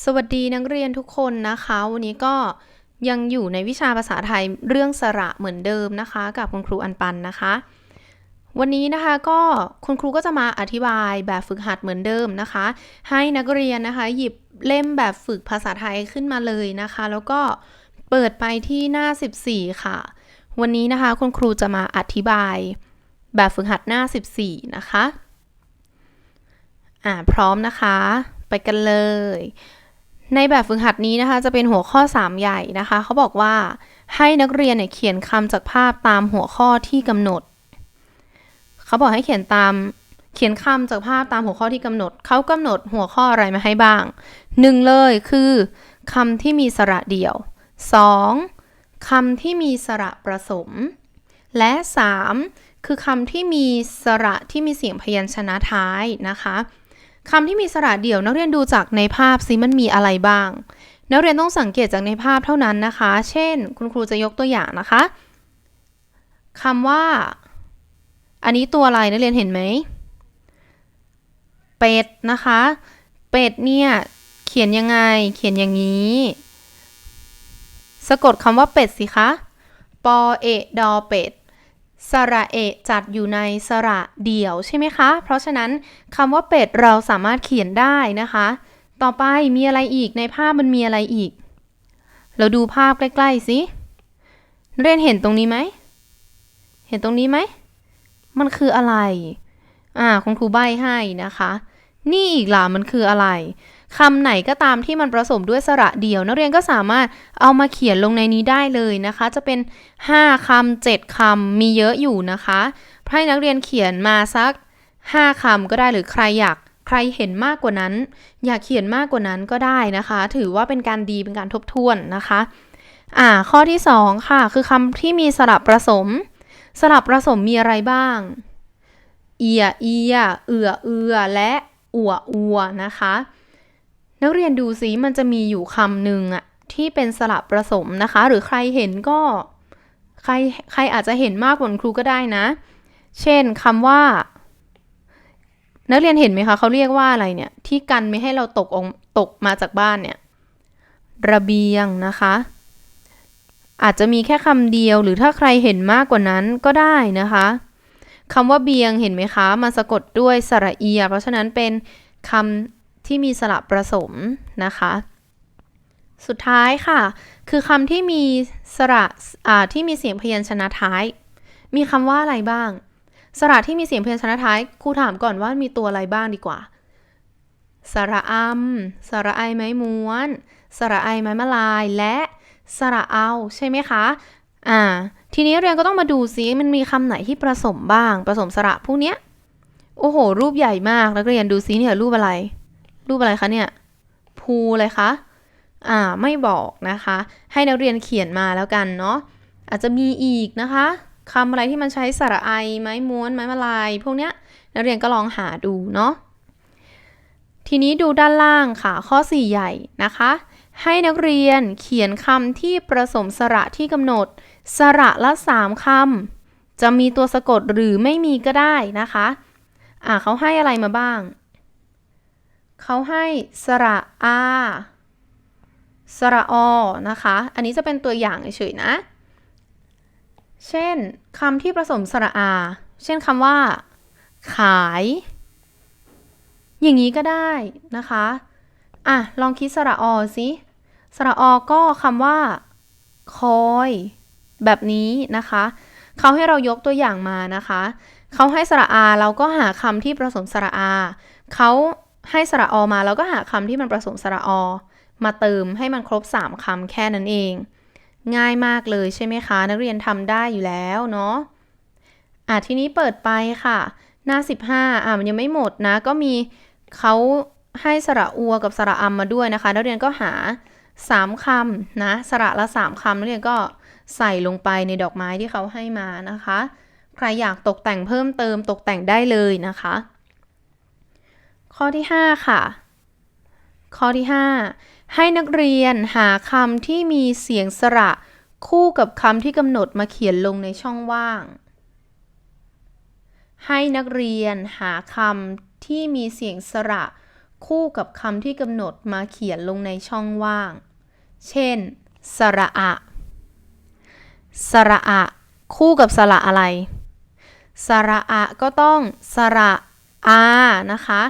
สวัสดีนักเรียนทุกคนนะคะ วันนี้ก็ยังอยู่ในวิชาภาษาไทยเรื่องสระเหมือนเดิมนะคะ กับคุณครูอันปันนะคะ วันนี้นะคะก็คุณครูก็จะมาอธิบายแบบฝึกหัดเหมือนเดิมนะคะ ให้นักเรียนนะคะ หยิบเล่มแบบฝึกภาษาไทยขึ้นมาเลยนะคะ แล้วก็เปิดไปที่หน้า 14 ค่ะ วันนี้นะคะคุณครูจะมาอธิบายแบบฝึกหัดหน้า 14 นะคะอ่าพร้อมนะคะ ไปกันเลย ในแบบฝึกหัดนี้นะคะ จะเป็นหัวข้อ 3 ใหญ่นะคะ เขาบอกว่าให้นักเรียนเนี่ยเขียนคำจากภาพตามหัวข้อที่กำหนด เขาบอกให้เขียนตามเขียนคำจากภาพตามหัวข้อที่กำหนด เขากำหนดหัวข้ออะไรมาให้บ้างหนึ่งเลยคือคำที่มีสระเดี่ยว 2. คำที่มีสระประสม และ 3. คือคำที่มีสระที่มีเสียงพยัญชนะท้ายนะคะ คำที่มีสระเดี่ยวนักเรียนดูจากในภาพซิมันมีอะไรบ้าง นักเรียนต้องสังเกตจากในภาพเท่านั้นนะคะ เช่น คุณครูจะยกตัวอย่างนะคะคำว่า อันนี้ตัวอะไรนักเรียนเห็นไหม เป็ดนะคะ เป็ดเนี่ย เขียนยังไง เขียนอย่างนี้ สะกดคำว่าเป็ดสิคะ ปอเอดอเป็ด สระเอะจัดอยู่ในสระเดี่ยวใช่ไหมคะ เพราะฉะนั้นคำว่าเป็ดเราสามารถเขียนได้นะคะ ต่อไปมีอะไรอีกในภาพมันมีอะไรอีก เราดูภาพใกล้ๆสิเรนเห็นตรงนี้ไหม เห็นตรงนี้ไหม มันคืออะไร อ่าคุณครูใบให้นะคะ นี่อีกล่ะมันคืออะไร คำไหนก็ตามที่มันผสมด้วยสระเดี่ยว นักเรียนก็สามารถเอามาเขียนลงในนี้ได้เลยนะคะ จะเป็น 5คำ7คำมีเยอะอยู่นะคะให้นักเรียนเขียนมาสัก 5คำก็ได้หรือใครอยากใครเห็นมากกว่านั้น อยากเขียนมากกว่านั้นก็ได้นะคะ ถือว่าเป็นการดีเป็นการทบทวนนะคะอ่าข้อที่ 2 ค่ะ คือคำที่มีสระประสม สระประสมมีอะไรบ้าง เอียเอีย เอือเอือ และอัวอัวนะคะ นักเรียนดูสิมันจะมีอยู่คำหนึ่งอะที่เป็นสระประสมนะคะ หรือใครเห็นก็ ใครใครอาจจะเห็นมากกว่าคุณครูก็ได้นะ เช่นคำว่า นักเรียนเห็นไหมคะเขาเรียกว่าอะไรเนี่ย ที่กันไม่ให้เราตกองตกมาจากบ้านเนี่ย ระเบียงนะคะ อาจจะมีแค่คำเดียว หรือถ้าใครเห็นมากกว่านั้นก็ได้นะคะคำว่าเบียงเห็นไหมคะ มันสะกดด้วยสระเอีย เพราะฉะนั้นเป็นคำ ที่มีสระประสมนะคะ สุดท้ายค่ะ คือคำที่มีสระที่มีเสียงพยัญชนะท้าย มีคำว่าอะไรบ้าง สระที่มีเสียงพยัญชนะท้ายครูถามก่อนว่ามีตัวอะไรบ้างดีกว่า สระอำสระไอไม้ม้วน สระไอไม้มะลาย และสระเอาใช่ไหมคะ อ่า ทีนี้เรียนก็ต้องมาดูซิมันมีคำไหนที่ผสมบ้างผสมสระพวกเนี้ย โอ้โห รูปใหญ่มากนักเรียนดูซิเนี่ยรูปอะไร รูปอะไรคะเนี่ยภูเลยคะอ่าไม่บอกนะคะ ให้นักเรียนเขียนมาแล้วกันเนาะอาจจะมีอีกนะคะคำอะไรที่มันใช้สระไอไม้ม้วนไม้มะลาย พวกเนี้ยนักเรียนก็ลองหาดูเนาะทีนี้ดูด้านล่างค่ะ ข้อ 4 ใหญ่นะคะ ให้นักเรียนเขียนคำที่ประสมสระที่กำหนด สระละ 3คำจะมีตัวสะกดหรือไม่มีก็ได้นะคะ อ่าเขาให้อะไรมาบ้าง เขาให้สระอาสระอนะคะ อันนี้จะเป็นตัวอย่างเฉยๆนะ เช่นคำที่ผสมสระอา เช่นคำว่า ขาย อย่างนี้ก็ได้นะคะ อะ ลองคิดสระอสิสระอก็คำว่า คอย แบบนี้นะคะ เขาให้เรายกตัวอย่างมานะคะ เขาให้สระอาเราก็หาคำที่ผสมสระอา เขา ให้สระอมาเราก็หาคำที่มันผสมสระอ มาเติมให้มันครบ 3คำแค่นั้นเอง ง่ายมากเลยใช่ไหมคะ นักเรียนทำได้อยู่แล้วเนาะอะทีนี้เปิดไปค่ะ หน้า 15อะมันยังไม่หมดนะ ก็มีเขาให้สระอัวกับสระอัมมาด้วยนะคะ นักเรียนก็หา 3คำนะ สระละ 3คำนักเรียนก็ใส่ลงไปในดอกไม้ที่เขาให้มานะคะ ใครอยากตกแต่งเพิ่มเติมตกแต่งได้เลยนะคะ ข้อที่ 5 ค่ะ ข้อที่ 5 ให้นักเรียนหาคำที่มีเสียงสระคู่กับคำที่กำหนดมาเขียนลงในช่องว่าง ให้นักเรียนหาคำที่มีเสียงสระ คู่กับคำที่กำหนดมาเขียนลงในช่องว่าง เช่น สระอะ สระอะ คู่กับสระอะไร สระอะก็ต้องสระอานะคะ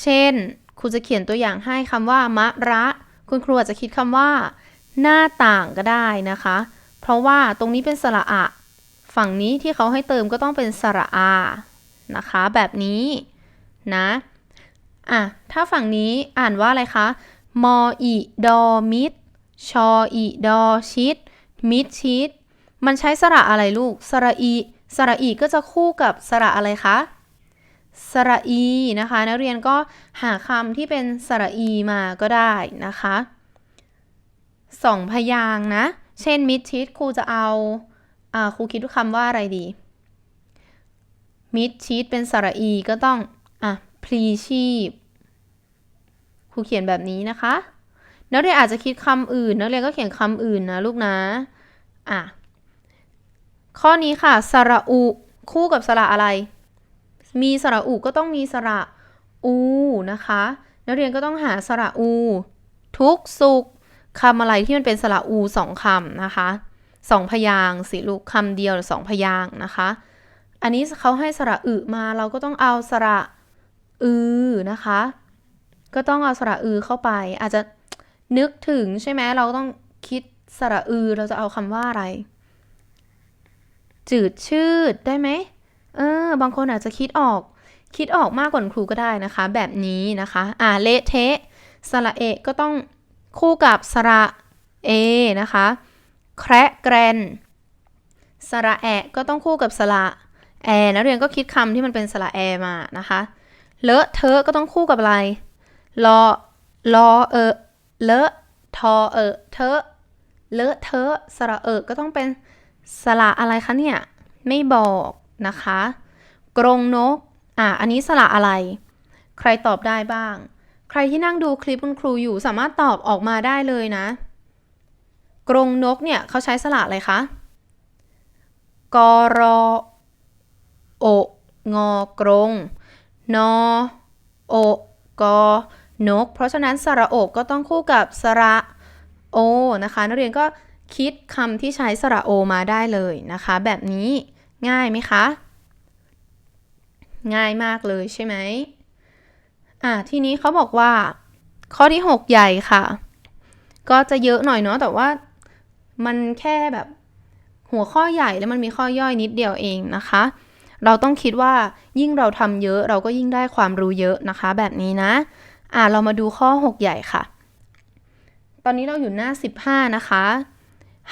เช่น ครูจะเขียนตัวอย่างให้คำว่ามะระ คุณครูอาจจะคิดคำว่า หน้าต่างก็ได้นะคะ เพราะว่าตรงนี้เป็นสระอะ ฝั่งนี้ที่เขาให้เติมก็ต้องเป็นสระอา นะคะ แบบนี้นะอะถ้าฝั่งนี้อ่านว่าอะไรคะ มออีดอมิด ชออีดอชิด มิดชิด มันใช้สระอะไรลูก สระอี สระอีก็จะคู่กับสระอะไรคะ สระอีนะคะ นักเรียนก็หาคำที่เป็นสระอีมาก็ได้นะคะสองพยางนะ เช่นมิดชิดครูจะเอาอครูคิดคำว่าอะไรดี มิดชิดเป็นสระอีก็ต้องอะพลีชีพครูเขียนแบบนี้นะคะ นักเรียนอาจจะคิดคำอื่น นักเรียนก็เขียนคำอื่นนะลูกนะอะข้อนี้ค่ะ สระอุ คู่กับสระอะไร มีสระอุก็ต้องมีสระอูนะคะ นักเรียนก็ต้องหาสระอู ทุกสุขคำอะไรที่มันเป็นสระอูสองคำนะคะสองพยางสิลูกคำเดียวหรือสองพยางนะคะ อันนี้เขาให้สระอึมาเราก็ต้องเอาสระอือนะคะ ก็ต้องเอาสระอือเข้าไป อาจจะนึกถึงใช่ไหมเราต้องคิดสระอือเราจะเอาคำว่าอะไร จืดชืดได้ไหม เออบางคนอาจจะคิดออก คิดออกมากกว่าครูก็ได้นะคะ แบบนี้นะคะ อ่าเละเทะสระเอะก็ต้องคู่กับสระเอนะคะแคระแกรนสระแอะก็ต้องคู่กับสระแอนักเรียนก็คิดคำที่มันเป็นสระแอมานะคะเลอะเทอะก็ต้องคู่กับอะไรรอรอเออเลอะทอเออเทอะเลอะเทอะสระเออก็ต้องเป็นสระอะไรคะเนี่ย ไม่บอก นะคะ กรงนก อะ อันนี้สระอะไร ใครตอบได้บ้าง ใครที่นั่งดูคลิปคุณครูอยู่สามารถตอบออกมาได้เลยนะ กรงนกเนี่ยเขาใช้สระอะไรคะ กรอโองอกรงนอโอกอนก เพราะฉะนั้นสระโอกก็ต้องคู่กับสระโอนะคะ นักเรียนก็คิดคำที่ใช้สระโอมาได้เลยนะคะ แบบนี้ ง่ายไหมคะ ง่ายมากเลยใช่ไหมอะทีนี้เขาบอกว่า ข้อที่ 6 ใหญ่ค่ะ ก็จะเยอะหน่อยเนาะแต่ว่ามันแค่แบบหัวข้อใหญ่แล้วมันมีข้อย่อยนิดเดียวเองนะคะ เราต้องคิดว่ายิ่งเราทำเยอะเราก็ยิ่งได้ความรู้เยอะนะคะ แบบนี้นะ อะเรามาดูข้อ 6 ใหญ่ค่ะ ตอนนี้เราอยู่หน้า 15 นะคะ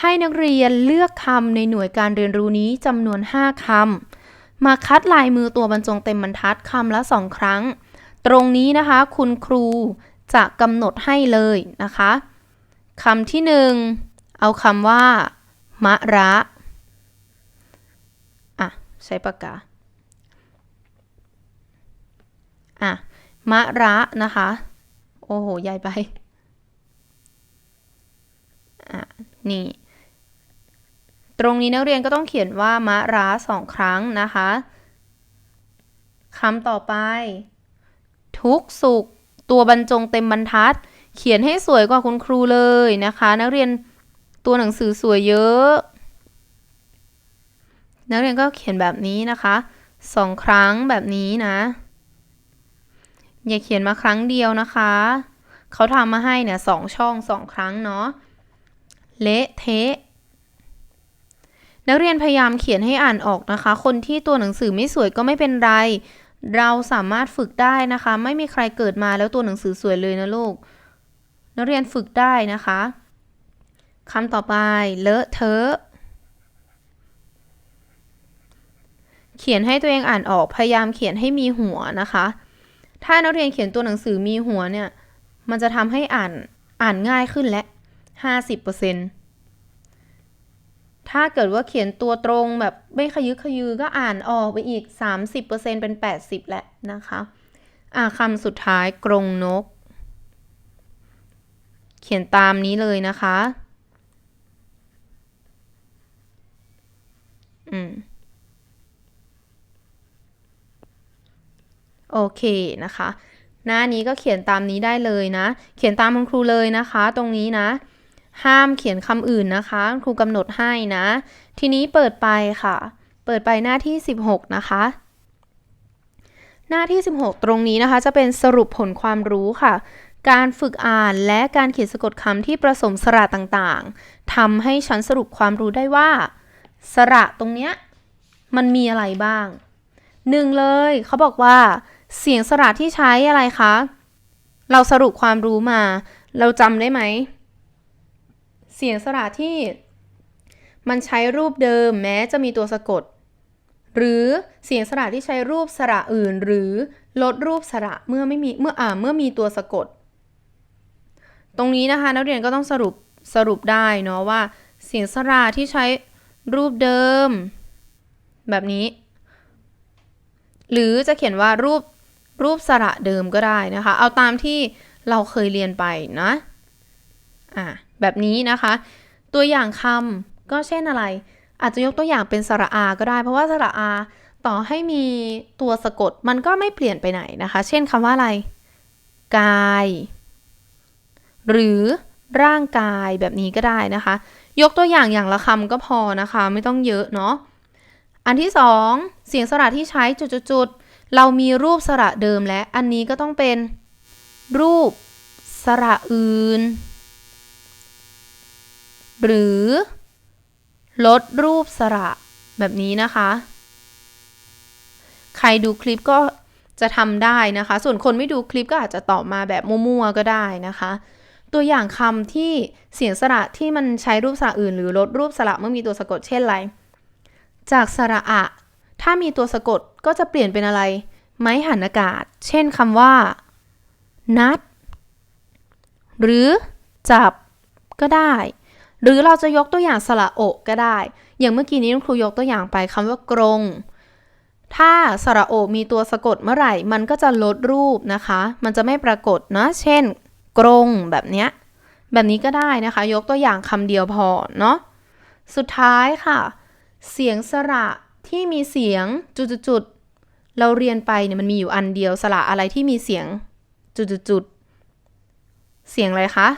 ให้นักเรียนเลือกคำในหน่วยการเรียนรู้นี้จำนวน 5คำ มาคัดลายมือตัวบรรจงเต็มบรรทัดคำละ 2 ครั้ง ตรงนี้นะคะ คุณครูจะกำหนดให้เลยนะคะคำที่หนึ่งเอาคำว่า มะระ อะ ใช้ปากกา อะ มะระนะคะ โอ้โห ใหญ่ไป อะ นี่ ตรงนี้นักเรียนก็ต้องเขียนว่ามะระสองครั้งนะคะคำต่อไป ทุกสุข ตัวบรรจงเต็มบรรทัด เขียนให้สวยกว่าคุณครูเลยนะคะ นักเรียนตัวหนังสือสวยเยอะ นักเรียนก็เขียนแบบนี้นะคะสองครั้งแบบนี้นะ อย่าเขียนมาครั้งเดียวนะคะ เขาทำมาให้เนี่ยสองช่องสองครั้งเนาะเละเทะ นักเรียนพยายามเขียนให้อ่านออกนะคะ คนที่ตัวหนังสือไม่สวยก็ไม่เป็นไร เราสามารถฝึกได้นะคะ ไม่มีใครเกิดมาแล้วตัวหนังสือสวยเลยนะลูก นักเรียนฝึกได้นะคะคำต่อไป เลอะเทอะ เขียนให้ตัวเองอ่านออก พยายามเขียนให้มีหัวนะคะ ถ้านักเรียนเขียนตัวหนังสือมีหัวเนี่ย มันจะทำให้อ่าน อ่านง่ายขึ้นและห้าสิบเปอร์เซ็นต์ ถ้าเกิดว่าเขียนตัวตรงแบบไม่ขยึกขยือก็อ่านออกไปอีก 30%เป็น 80 แหละนะคะ อ่าคำสุดท้ายกรงนก เขียนตามนี้เลยนะคะ อืม โอเคนะคะ หน้านี้ก็เขียนตามนี้ได้เลยนะ เขียนตามคุณครูเลยนะคะ ตรงนี้นะ ห้ามเขียนคำอื่นนะคะ ครูกำหนดให้นะ ทีนี้เปิดไปค่ะ เปิดไปหน้าที่ 16 นะคะ หน้าที่ 16 ตรงนี้นะคะ จะเป็นสรุปผลความรู้ค่ะ การฝึกอ่านและการเขียนสะกดคำที่ประสมสระต่างๆทำให้ฉันสรุปความรู้ได้ว่า สระตรงเนี้ยมันมีอะไรบ้างหนึ่งเลยเขาบอกว่า เสียงสระที่ใช้อะไรคะ เราสรุปความรู้มา เราจำได้ไหม เสียงสระที่ มันใช้รูปเดิมแม้จะมีตัวสะกด หรือเสียงสระที่ใช้รูปสระอื่น หรือลดรูปสระเมื่อไม่มีเมื่ออ่าเมื่อมีตัวสะกด ตรงนี้นะคะนักเรียนก็ต้องสรุปสรุปได้เนาะว่า เสียงสระที่ใช้รูปเดิม แบบนี้ หรือจะเขียนว่ารูปรูปสระเดิมก็ได้นะคะ เอาตามที่เราเคยเรียนไปนะ อ่า แบบนี้นะคะ ตัวอย่างคำก็เช่นอะไร อาจจะยกตัวอย่างเป็นสระอา ก็ได้ เพราะว่าสระอา ต่อให้มีตัวสะกดมันก็ไม่เปลี่ยนไปไหนนะคะ เช่นคำว่าอะไร กาย หรือร่างกายแบบนี้ก็ได้นะคะ ยกตัวอย่างอย่างละคำก็พอนะคะ ไม่ต้องเยอะเนาะอันที่สองเสียงสระที่ใช้จุดๆเรามีรูปสระเดิมและอันนี้ก็ต้องเป็นรูปสระอื่น หรือ ลดรูปสระแบบนี้นะคะ ใครดูคลิปก็จะทำได้นะคะ ส่วนคนไม่ดูคลิปก็อาจจะตอบมาแบบมั่วๆก็ได้นะคะ ตัวอย่างคำที่เสียงสระที่มันใช้รูปสระอื่น หรือลดรูปสระเมื่อมีตัวสะกดเช่นไร จากสระอะ ถ้ามีตัวสะกดก็จะเปลี่ยนเป็นอะไร ไม้หันอากาศ เช่นคำว่า นัด หรือจับก็ได้ หรือเราจะยกตัวอย่างสระโอะก็ได้ อย่างเมื่อกี้นี้คุณครูยกตัวอย่างไปคำว่ากรง ถ้าสระโอมีตัวสะกดเมื่อไหร่ มันก็จะลดรูปนะคะ มันจะไม่ปรากฏนะ เช่น กรงแบบเนี้ย แบบนี้ก็ได้นะคะ ยกตัวอย่างคำเดียวพอเนาะ สุดท้ายค่ะ เสียงสระที่มีเสียงจุดๆเราเรียนไปเนี่ยมันมีอยู่อันเดียวสระอะไรที่มีเสียงจุดๆเสียงอะไรคะ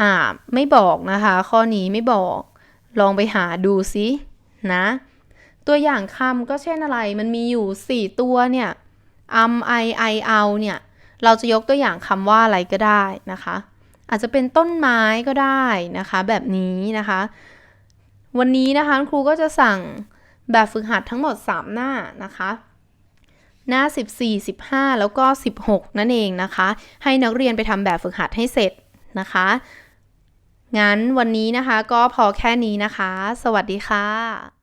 อ่าไม่บอกนะคะ ข้อนี้ไม่บอก ลองไปหาดูซินะ ตัวอย่างคำก็เช่นอะไร มันมีอยู่ 4 ตัวเนี่ยอัมไอไอเอาเนี่ย เราจะยกตัวอย่างคำว่าอะไรก็ได้นะคะ อาจจะเป็นต้นไม้ก็ได้นะคะ แบบนี้นะคะ วันนี้นะคะครูก็จะสั่งแบบฝึกหัดทั้งหมด 3 หน้านะคะ หน้า 14 15 แล้วก็ 16 นั่นเองนะคะ ให้นักเรียนไปทำแบบฝึกหัดให้เสร็จนะคะ งั้นวันนี้นะคะก็พอแค่นี้นะคะ สวัสดีค่ะ